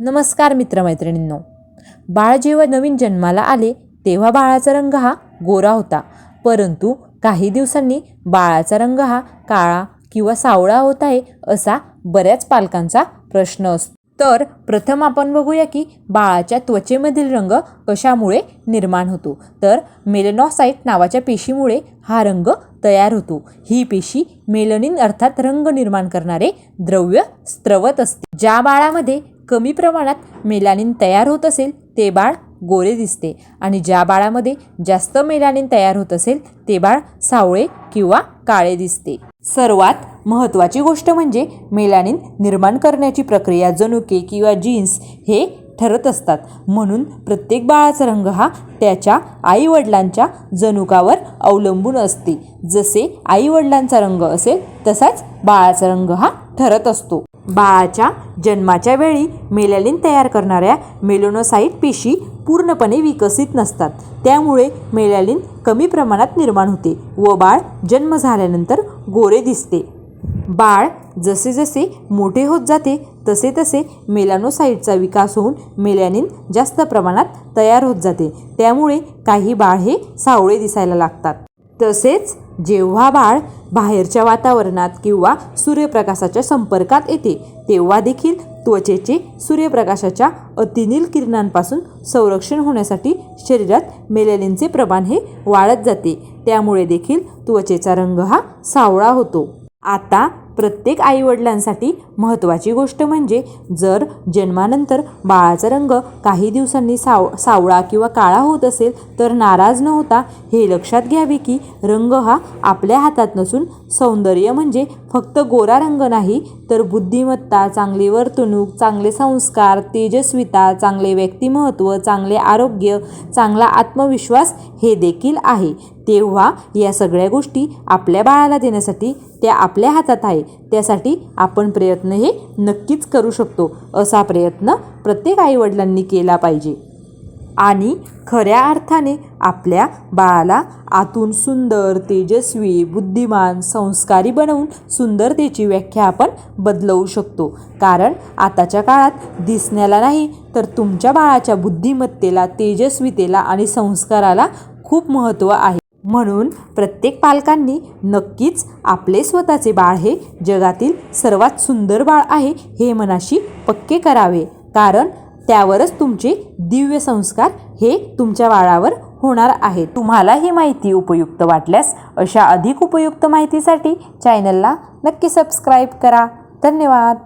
नमस्कार मित्रमैत्रिणींनो. बाळ जेव्हा नवीन जन्माला आले तेव्हा बाळाचा रंग हा गोरा होता. परंतु काही दिवसांनी बाळाचा रंग हा काळा किंवा सावळा होत आहे असा बऱ्याच पालकांचा प्रश्न असतो. तर प्रथम आपण बघूया की बाळाच्या त्वचेमधील रंग कशामुळे निर्माण होतो. तर मेलनॉसाईट नावाच्या पेशीमुळे हा रंग तयार होतो. ही पेशी मेलनिन अर्थात रंग निर्माण करणारे द्रव्य स्त्रवत असते. ज्या बाळामध्ये कमी प्रमाणात मेलानिन तयार होत असेल ते बाळ गोरे दिसते. आणि ज्या बाळामध्ये जास्त मेलानिन तयार होत असेल ते बाळ सावळे किंवा काळे दिसते. सर्वात महत्त्वाची गोष्ट म्हणजे मेलानिन निर्माण करण्याची प्रक्रिया जनुके किंवा जीन्स हे ठरत असतात. म्हणून प्रत्येक बाळाचा रंग हा त्याच्या आईवडिलांच्या जनुकावर अवलंबून असते. जसे आईवडिलांचा रंग असेल तसाच बाळाचा रंग हा ठरत असतो. बाळाच्या जन्माच्या वेळी मेलॅलिन तयार करणाऱ्या मेलोनोसाईट पेशी पूर्णपणे विकसित नसतात. त्यामुळे मेलॅलिन कमी प्रमाणात निर्माण होते व बाळ जन्म झाल्यानंतर गोरे दिसते. बाळ जसे जसे मोठे होत जाते तसे तसे मेलानोसाईटचा विकास होऊन मेलॅनिन जास्त प्रमाणात तयार होत जाते. त्यामुळे काही बाळ हे सावळे दिसायला लागतात. तसेच जेव्हा बाळ बाहेरच्या वातावरणात किंवा सूर्यप्रकाशाच्या संपर्कात येते तेव्हा देखील त्वचेचे सूर्यप्रकाशाच्या अतिनील किरणांपासून संरक्षण होण्यासाठी शरीरात मेलेलिनचे प्रमाण हे वाढत जाते. त्यामुळे देखील त्वचेचा रंग हा सावळा होतो. आता प्रत्येक आईवडिलांसाठी महत्त्वाची गोष्ट म्हणजे जर जन्मानंतर बाळाचा रंग काही दिवसांनी साव सावळा किंवा काळा होत असेल तर नाराज न होता हे लक्षात घ्यावे की रंग हा आपल्या हातात नसून सौंदर्य म्हणजे फक्त गोरा रंग नाही तर बुद्धिमत्ता चांगली वर्तणूक चांगले संस्कार तेजस्विता चांगले व्यक्तिमत्व चांगले आरोग्य चांगला आत्मविश्वास हे देखील आहे. तेव्हा या सगळ्या गोष्टी आपल्या बाळाला देण्यासाठी त्या आपल्या हातात आहे. त्यासाठी आपण प्रयत्न हे नक्कीच करू शकतो असा प्रयत्न प्रत्येक आईवडिलांनी केला पाहिजे. आणि खऱ्या अर्थाने आपल्या बाळाला आतून सुंदर तेजस्वी बुद्धिमान संस्कारी बनवून सुंदरतेची व्याख्या आपण बदलवू शकतो. कारण आताच्या काळात दिसण्याला नाही तर तुमच्या बाळाच्या बुद्धिमत्तेला तेजस्वितेला आणि संस्काराला खूप महत्त्व आहे. म्हणून प्रत्येक पालकांनी नक्कीच आपले स्वतःचे बाळ हे जगातील सर्वात सुंदर बाळ आहे हे मनाशी पक्के करावे. कारण त्यावरच तुमचे दिव्य संस्कार हे तुमच्या बाळावर होणार आहे. तुम्हाला ही माहिती उपयुक्त वाटल्यास अशा अधिक उपयुक्त माहितीसाठी चॅनलला नक्की सबस्क्राईब करा. धन्यवाद.